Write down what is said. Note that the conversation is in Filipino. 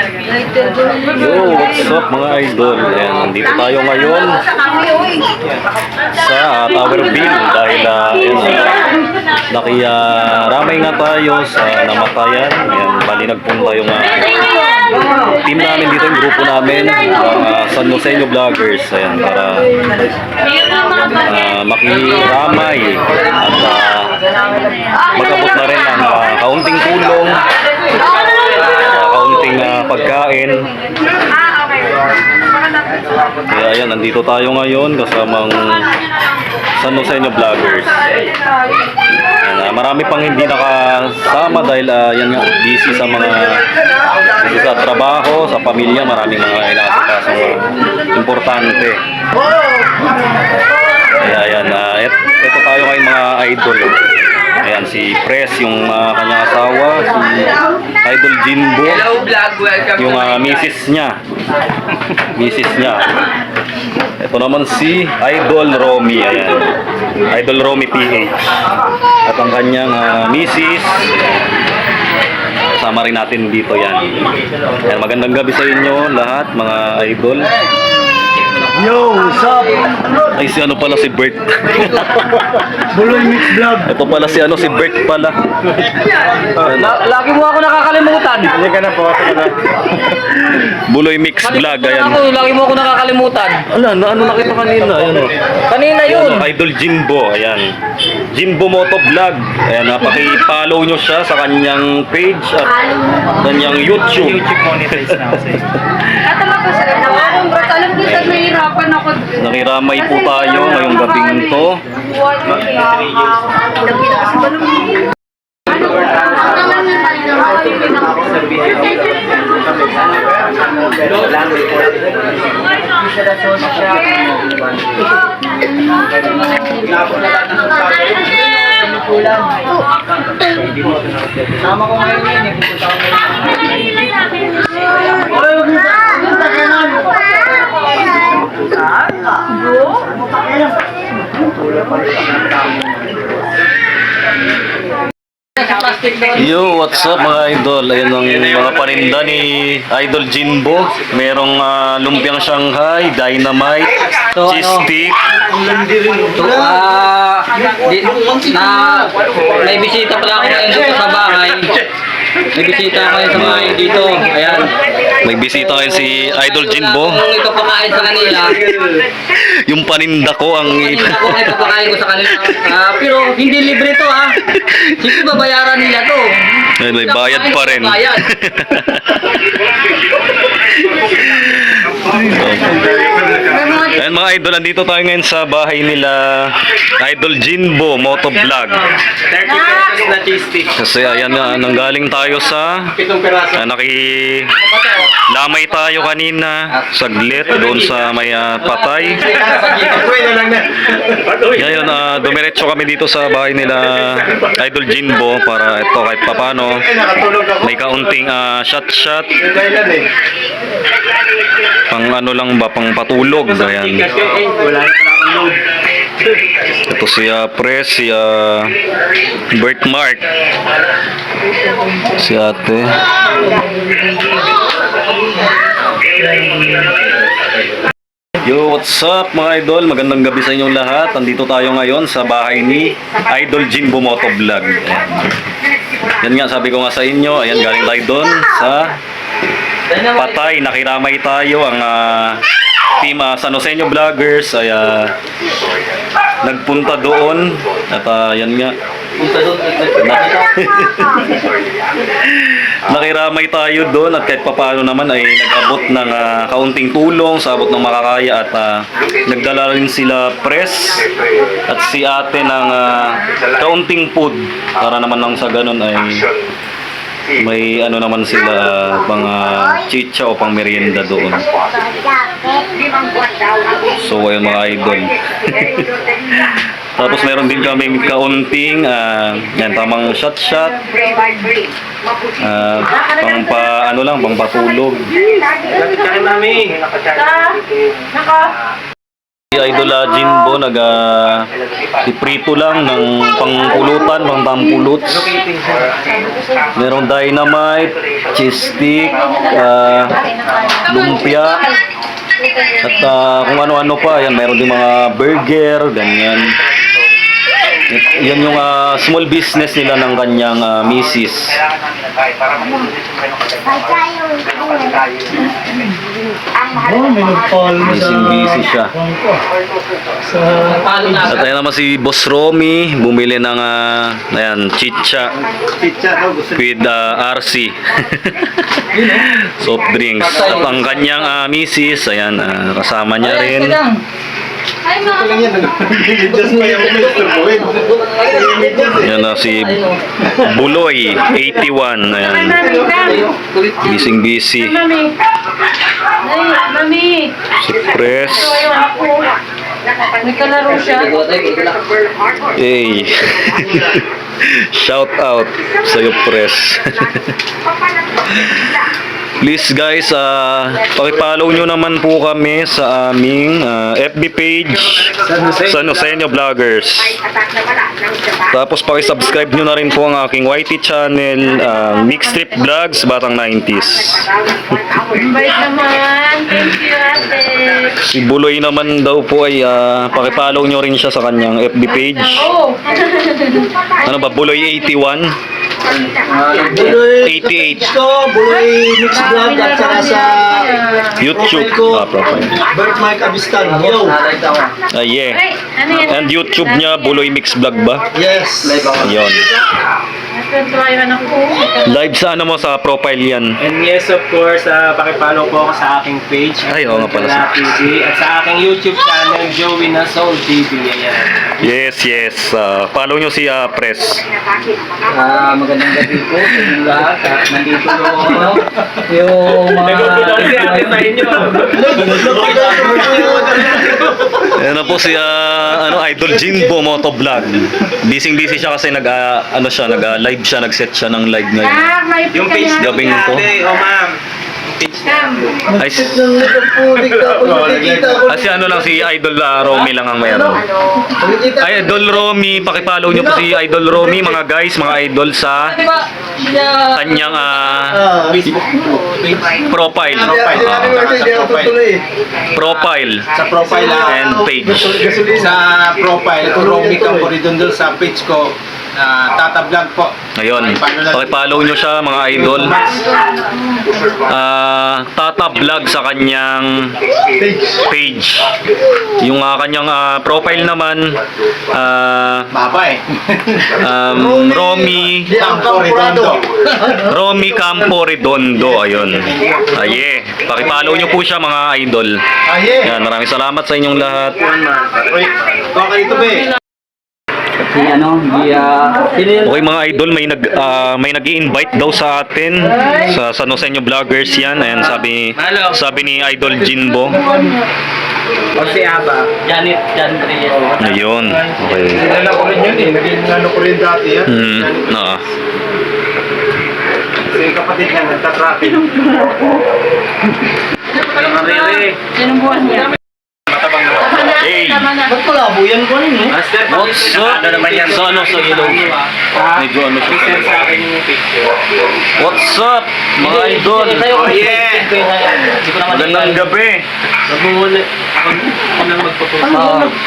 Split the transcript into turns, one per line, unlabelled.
Yo, what's up mga idol? Ayan, nandito tayo ngayon sa uh, Towerville dahil uh, ayan, uh, nakiramay nga tayo sa namatayan. Ayan, bali nagpunta yung uh, team namin dito, yung grupo namin, uh, San Joseño Vloggers. Ayan, para uh, makiramay at uh, magabot na rin ng uh, kaunting tulong uh, kaunting uh, pagkain. Kaya ayan, nandito tayo ngayon kasamang San Joseño Vloggers. Ayan, ah, marami pang hindi nakasama dahil ah, yan nga, busy sa mga busy sa trabaho, sa pamilya, maraming mga inaasikasong uh, importante. Kaya ayan, ah, et, ito tayo ngayon mga idol. Ayan, si Pres, yung ah, kanyang asawa, si Idol Jinbo,
Hello vlog, welcome
yung
to my
misis niya. Misis niya. Ito naman si Idol Romy. Ayan. Idol Romy PH. At ang kanyang ah, misis. Kasama rin natin dito yan. Ayan, magandang gabi sa inyo lahat mga idol.
Yo, what's up?
Ay si ano pala si Bert.
Buloy Mix Vlog.
Ito pala si ano si Bert pala.
La- lagi mo ako nakakalimutan.
Hindi ka na po.
Buloy Mix Vlog. Ayan.
Ako, lagi mo ako nakakalimutan.
Ala, na, ano nakita kanina? Ayan o.
Kanina yun.
Ayan, Idol Jinbo, ayan. Jinbo Moto Vlog. Ayan, napaki-follow nyo siya sa kanyang page at kanyang YouTube.
YouTube monetize na kasi.
Katama ko sa alam ko, sa nahihirapan ako.
Nakiramay po tayo ngayong gabing to.
Ko sa balong.
Tama ko ngayon yun eh. Pupunta
Yo, what's up mga idol? Ayan ang mga paninda ni Idol Jinbo. Merong ah, lumpiang Shanghai, dynamite,
So,
cheese
ano?
stick.
So, ah, di, na, may bisita pala ako ngayon dito sa bahay. May bisita ngayon sa bahay dito. Ayan.
May bisita kayo si Idol Jinbo.
Kung ito pakain sa kanila,
Yung paninda ko ang
kanina ko ito pakain ko sa kanila. Ah, pero hindi libre to ha. Sige, babayaran nila to.
Ayun, may bayad pa rin.
Bayad.
Mga idol, andito tayo ngayon sa bahay nila Idol Jinbo Moto Vlog.
30 pesos na cheese stick.
Kasi ayan na, nanggaling tayo sa
Pitong
ah, naki lamay tayo kanina saglit doon sa may ah, patay.
Pagkuhin na lang na.
Ngayon, uh, dumiretso kami dito sa bahay nila Idol Jinbo para ito kahit papano may kaunting ah, shot-shot
eh.
pang ano lang ba pang patulog ayan
eh, wala na pala akong load.
ito si ah, Pres si ah, Bert si ate Yo, what's up mga idol? Magandang gabi sa inyong lahat. Nandito tayo ngayon sa bahay ni Idol Jinbo Moto Vlog. Ayan. Yan nga, sabi ko nga sa inyo, ayan, galing tayo doon sa patay, nakiramay tayo ang ah, team uh, San Joseño Vloggers ay ah, nagpunta doon. At ah, yan nga. Nakiramay tayo doon at kahit papaano naman ay nag-abot ng ah, kaunting tulong sa abot ng makakaya at ah, nagdala rin sila press at si ate ng ah, kaunting food para naman lang sa ganun ay may ano naman sila mga chicha o pang merienda doon. So ayun mga idol. Tapos meron din kaming kaunting ah, yan tamang shot shot. Ah, pang pa ano lang pang patulog.
Namin.
Naka,
Si Idol ah, Jinbo nag ah, iprito lang ng pangpulutan, pang pangpuluts. Merong dynamite, cheese stick, ah, lumpia, at ah, kung ano-ano pa. Yan, meron din mga burger, ganyan. Yan yung ah, small business nila ng kanyang ah, misis.
Oh, may nagpalmo sa...
Busy-busy siya.
Sa...
At ayan naman si Boss Romy, bumili ng ah, ayan, chicha. With ah, RC. Soft drinks. At ang kanyang ah, misis, ayan, ah, kasama niya rin.
Ay, mga.
Yan. na si Buloy, 81. Ayan,
Mami, Ay, mami. Ako. May kalaro siya.
Hey. Shout out sa iyo, Press. Please guys, ah paki-follow nyo naman po kami sa aming ah, FB page San Joseño Vloggers. Tapos paki-subscribe nyo na rin po ang aking YT channel, ah, Mixtrip Vlogs Batang 90s.
Ang bait naman. Thank you, ate.
Si Buloy naman daw po ay ah, paki-follow nyo rin siya sa kanyang FB page. Ano ba, Buloy 81?
Buloy
88.
Ito, Buloy Mix Vlog at saka sa
YouTube. Ah, profile.
Bert Mike Abistan. Yo!
Ah, yeah.
Ano?
And YouTube niya, Buloy Mix Vlog ba?
Yes!
Ayun.
Natutuwayan ako.
Live sa ano mo sa profile yan.
And yes, of course, uh, pakipollow po ako sa aking page.
Ay, oo nga pala.
Gala TV. At sa aking YouTube channel, Joey Nasol TV. Ayan.
Yes, yes. Ah, follow nyo si ah, Press.
Ah, magandang gabi po sa lahat. At nandito yung, ano, yung mga...
Nagugulo si ate sa inyo.
Ayan na po si ah, ano, Idol Jinbo Motovlog. Busy busy siya kasi nag ah, ano siya, nag ah, live siya, nag-set siya ng live ngayon.
Ah, may
Yung page.
Gabing ko.
ate, oh ma'am.
Ay,
ako, nakikita ko.
ah, si ano lang si Idol ah, Romy lang ang mayroon.
Nakikita ko.
Ay, Idol Romy, pakipollow nyo po si Idol Romy, mga guys, mga idol sa
Di ba? Siya...
kanyang ah,
Ah,
Facebook
profile.
Hindi
Ah,
hindi ako tutuloy.
profile
Sa profile ah,
and page.
Sa profile, Romy Camporidon doon sa page ko. Uh, Tata Vlog po.
Ayun, pakipollow nyo siya mga idol. Ah, Tata Vlog sa kanyang page. Yung ah, kanyang ah, profile naman, ah,
eh.
um, Romy,
ang kampurado.
Romy Campo Redondo. Ayun. Aye, pakipollow nyo po siya mga idol.
Aye.
Yan, maraming salamat sa inyong lahat.
Uy, baka dito be.
Si ano, di... ah, sino yun?
Okay mga idol, may nag ah, may nag-i-invite daw sa atin sa San Joseño Vloggers 'yan. Ayan sabi sabi ni Idol Jinbo.
O si Aba.
Janet, Jan Reyes.
Ayun. Okay.
Nilala ko rin yun eh. Naging ano ko rin dati yan.
Hmm, na.
Kasi yung kapatid niya nagtatraffic. Walang karere.
Sinong buwan niya?
Matabang
Ba't palabo yan ko rin eh?
Master,
What's up?
ano naman yan?
Sa ano, sa ilaw? Medyo ano siya.
Send sa akin yung picture.
What's up, mga idol?
Oh, yeah.
Magandang gabi.
Nagmumuli. Ako nang magpapapos.
Nag-